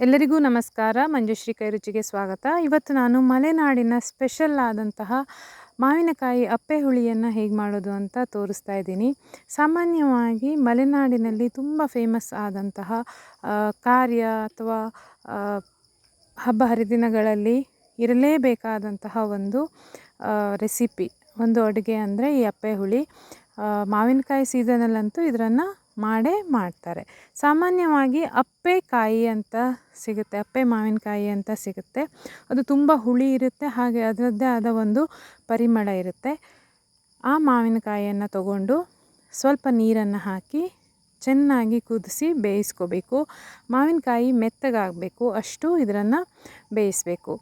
ಎಲ್ಲರಿಗೂ ನಮಸ್ಕಾರ. ಮಂಜುಶ್ರೀ ಕೈ ರುಚಿಗೆ ಸ್ವಾಗತ. ಇವತ್ತು ನಾನು ಮಲೆನಾಡಿನ ಸ್ಪೆಷಲ್ ಆದಂತಹ ಮಾವಿನಕಾಯಿ ಅಪ್ಪೆ ಹುಳಿಯನ್ನು ಹೇಗೆ ಮಾಡೋದು ಅಂತ ತೋರಿಸ್ತಾ ಇದ್ದೀನಿ. ಸಾಮಾನ್ಯವಾಗಿ ಮಲೆನಾಡಿನಲ್ಲಿ ತುಂಬ ಫೇಮಸ್ ಆದಂತಹ ಕಾರ್ಯ ಅಥವಾ ಹಬ್ಬ ಹರಿದಿನಗಳಲ್ಲಿ ಇರಲೇಬೇಕಾದಂತಹ ಒಂದು ರೆಸಿಪಿ ಒಂದು ಅಡುಗೆ ಅಂದರೆ ಈ ಅಪ್ಪೆ ಹುಳಿ. ಮಾವಿನಕಾಯಿ ಸೀಸನಲ್ಲಂತೂ ಇದನ್ನು ಮಾಡೇ ಮಾಡ್ತಾರೆ. ಸಾಮಾನ್ಯವಾಗಿ ಅಪ್ಪೆಕಾಯಿ ಅಂತ ಸಿಗುತ್ತೆ, ಅಪ್ಪೆ ಮಾವಿನಕಾಯಿ ಅಂತ ಸಿಗುತ್ತೆ. ಅದು ತುಂಬ ಹುಳಿ ಇರುತ್ತೆ, ಹಾಗೆ ಅದರದ್ದೇ ಆದ ಒಂದು ಪರಿಮಳ ಇರುತ್ತೆ. ಆ ಮಾವಿನಕಾಯಿಯನ್ನು ತಗೊಂಡು ಸ್ವಲ್ಪ ನೀರನ್ನು ಹಾಕಿ ಚೆನ್ನಾಗಿ ಕುದಿಸಿ ಬೇಯಿಸ್ಕೋಬೇಕು. ಮಾವಿನಕಾಯಿ ಮೆತ್ತಗಾಗಬೇಕು, ಅಷ್ಟು ಇದನ್ನು ಬೇಯಿಸಬೇಕು.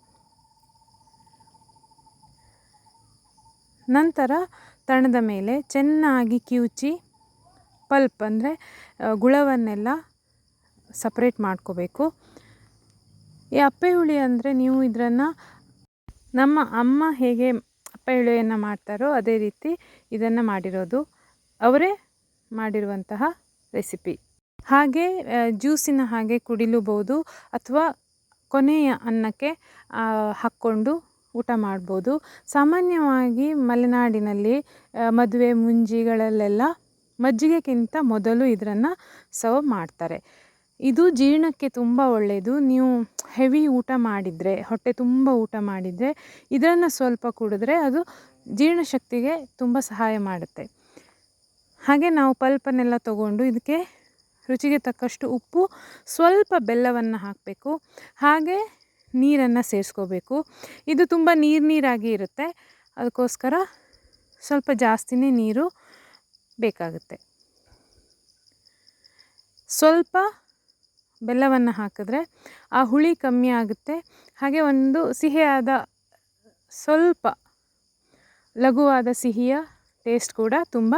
ನಂತರ ತಣದ ಮೇಲೆ ಚೆನ್ನಾಗಿ ಕಿವುಚಿ ಪಲ್ಪ್ ಅಂದರೆ ಗುಳವನ್ನೆಲ್ಲ ಸಪ್ರೇಟ್ ಮಾಡ್ಕೋಬೇಕು. ಈ ಅಪ್ಪೆ ಹುಳಿ ಅಂದರೆ ನೀವು ಇದನ್ನು ನಮ್ಮ ಅಮ್ಮ ಹೇಗೆ ಅಪ್ಪೆ ಹುಳಿಯನ್ನು ಮಾಡ್ತಾರೋ ಅದೇ ರೀತಿ ಇದನ್ನು ಮಾಡಿರೋದು. ಅವರೇ ಮಾಡಿರುವಂತಹ ರೆಸಿಪಿ ಹಾಗೆ ಜ್ಯೂಸಿನ ಹಾಗೆ ಕುಡಿಲೂಬಹುದು ಅಥವಾ ಕೊನೆಯ ಅನ್ನಕ್ಕೆ ಹಾಕ್ಕೊಂಡು ಊಟ ಮಾಡ್ಬೋದು. ಸಾಮಾನ್ಯವಾಗಿ ಮಲೆನಾಡಿನಲ್ಲಿ ಮದುವೆ ಮುಂಜಿಗಳಲ್ಲೆಲ್ಲ ಮಜ್ಜಿಗೆಗಿಂತ ಮೊದಲು ಇದನ್ನು ಸರ್ವ್ ಮಾಡ್ತಾರೆ. ಇದು ಜೀರ್ಣಕ್ಕೆ ತುಂಬ ಒಳ್ಳೆಯದು ನೀವು ಹೆವಿ ಊಟ ಮಾಡಿದರೆ, ಹೊಟ್ಟೆ ತುಂಬ ಊಟ ಮಾಡಿದರೆ, ಇದನ್ನು ಸ್ವಲ್ಪ ಕುಡಿದ್ರೆ ಅದು ಜೀರ್ಣಶಕ್ತಿಗೆ ತುಂಬ ಸಹಾಯ ಮಾಡುತ್ತೆ. ಹಾಗೆ ನಾವು ಪಲ್ಪನ್ನೆಲ್ಲ ತಗೊಂಡು ಇದಕ್ಕೆ ರುಚಿಗೆ ತಕ್ಕಷ್ಟು ಉಪ್ಪು, ಸ್ವಲ್ಪ ಬೆಲ್ಲವನ್ನು ಹಾಕಬೇಕು. ಹಾಗೆ ನೀರನ್ನು ಸೇರಿಸ್ಕೋಬೇಕು. ಇದು ತುಂಬ ನೀರು ನೀರಾಗಿ ಇರುತ್ತೆ. ಅದಕ್ಕೋಸ್ಕರ ಸ್ವಲ್ಪ ಜಾಸ್ತಿನೇ ನೀರು ಬೇಕಾಗುತ್ತೆ. ಸ್ವಲ್ಪ ಬೆಲ್ಲವನ್ನು ಹಾಕಿದ್ರೆ ಆ ಹುಳಿ ಕಮ್ಮಿ ಆಗುತ್ತೆ. ಹಾಗೆ ಒಂದು ಸಿಹಿಯಾದ ಸ್ವಲ್ಪ ಲಘುವಾದ ಸಿಹಿಯ ಟೇಸ್ಟ್ ಕೂಡ ತುಂಬ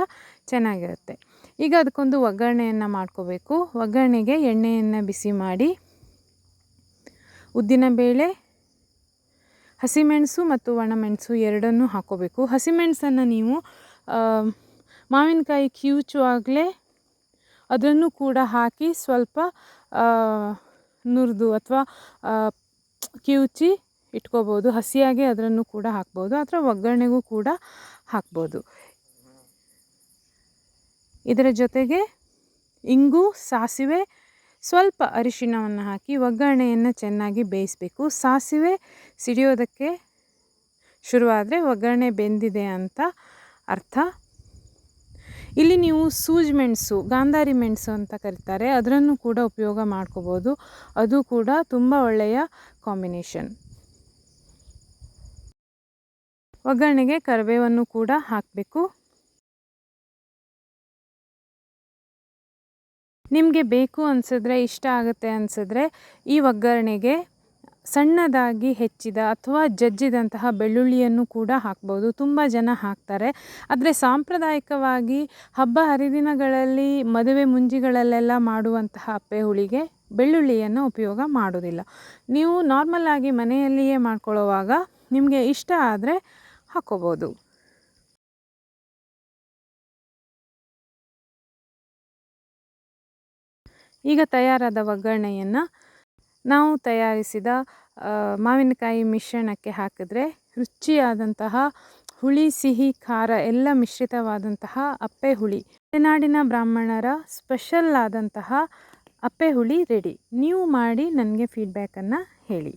ಚೆನ್ನಾಗಿರುತ್ತೆ. ಈಗ ಅದಕ್ಕೊಂದು ಒಗ್ಗರಣೆಯನ್ನು ಮಾಡ್ಕೋಬೇಕು. ಒಗ್ಗರಣೆಗೆ ಎಣ್ಣೆಯನ್ನು ಬಿಸಿ ಮಾಡಿ ಉದ್ದಿನಬೇಳೆ ಹಸಿಮೆಣಸು ಮತ್ತು ಒಣಮೆಣಸು ಎರಡನ್ನೂ ಹಾಕ್ಕೋಬೇಕು ಹಸಿಮೆಣಸನ್ನು ನೀವು ಮಾವಿನಕಾಯಿ ಕಿವುಚುವಾಗಲೇ ಅದನ್ನು ಕೂಡ ಹಾಕಿ ಸ್ವಲ್ಪ ನುರಿದು ಅಥವಾ ಕಿವುಚಿ ಇಟ್ಕೋಬೋದು. ಹಸಿಯಾಗಿ ಅದನ್ನು ಕೂಡ ಹಾಕ್ಬೋದು. ಅಥವಾ ಒಗ್ಗರಣೆಗೂ ಕೂಡ ಹಾಕ್ಬೋದು. ಇದರ ಜೊತೆಗೆ ಇಂಗು, ಸಾಸಿವೆ, ಸ್ವಲ್ಪ ಅರಿಶಿಣವನ್ನು ಹಾಕಿ ಒಗ್ಗರಣೆಯನ್ನು ಚೆನ್ನಾಗಿ ಬೇಯಿಸಬೇಕು. ಸಾಸಿವೆ ಸಿಡಿಯೋದಕ್ಕೆ ಶುರುವಾದರೆ ಒಗ್ಗರಣೆ ಬೆಂದಿದೆ ಅಂತ ಅರ್ಥ. ಇಲ್ಲಿ ನೀವು ಸೂಜಿ ಮೆಣಸು, ಗಾಂಧಾರಿ ಮೆಣಸು ಅಂತ ಕರೀತಾರೆ. ಅದರನ್ನು ಕೂಡ ಉಪಯೋಗ ಮಾಡ್ಕೋಬೋದು. ಅದು ಕೂಡ ತುಂಬ ಒಳ್ಳೆಯ ಕಾಂಬಿನೇಷನ್. ಒಗ್ಗರಣೆಗೆ ಕರಿಬೇವನ್ನು ಕೂಡ ಹಾಕಬೇಕು. ನಿಮಗೆ ಬೇಕು ಅನಿಸಿದ್ರೆ, ಇಷ್ಟ ಆಗುತ್ತೆ ಅನಿಸಿದ್ರೆ ಈ ಒಗ್ಗರಣೆಗೆ ಸಣ್ಣದಾಗಿ ಹೆಚ್ಚಿದ ಅಥವಾ ಜಜ್ಜಿದಂತಹ ಬೆಳ್ಳುಳ್ಳಿಯನ್ನು ಕೂಡ ಹಾಕ್ಬೋದು. ತುಂಬ ಜನ ಹಾಕ್ತಾರೆ. ಆದರೆ ಸಾಂಪ್ರದಾಯಿಕವಾಗಿ ಹಬ್ಬ ಹರಿದಿನಗಳಲ್ಲಿ ಮದುವೆ ಮುಂಜಿಗಳಲ್ಲೆಲ್ಲ ಮಾಡುವಂತಹ ಅಪ್ಪೆ ಹುಳಿಗೆ ಬೆಳ್ಳುಳ್ಳಿಯನ್ನು ಉಪಯೋಗ ಮಾಡೋದಿಲ್ಲ ನೀವು ನಾರ್ಮಲ್ಲಾಗಿ ಮನೆಯಲ್ಲಿಯೇ ಮಾಡ್ಕೊಳ್ಳೋವಾಗ ನಿಮಗೆ ಇಷ್ಟ ಆದರೆ ಹಾಕ್ಕೋಬೋದು. ಈಗ ತಯಾರಾದ ಒಗ್ಗರಣೆಯನ್ನು ನಾವು ತಯಾರಿಸಿದ ಮಾವಿನಕಾಯಿ ಮಿಶ್ರಣಕ್ಕೆ ಹಾಕಿದ್ರೆ ರುಚಿಯಾದಂತಹ ಹುಳಿ, ಸಿಹಿ, ಖಾರ ಎಲ್ಲ ಮಿಶ್ರಿತವಾದಂತಹ ಅಪ್ಪೆ ಹುಳಿ. ಮಲೆನಾಡಿನ ಬ್ರಾಹ್ಮಣರ ಸ್ಪೆಷಲ್ ಆದಂತಹ ಅಪ್ಪೆ ಹುಳಿ ರೆಡಿ. ನೀವು ಮಾಡಿ ನನಗೆ ಫೀಡ್ಬ್ಯಾಕನ್ನು ಹೇಳಿ.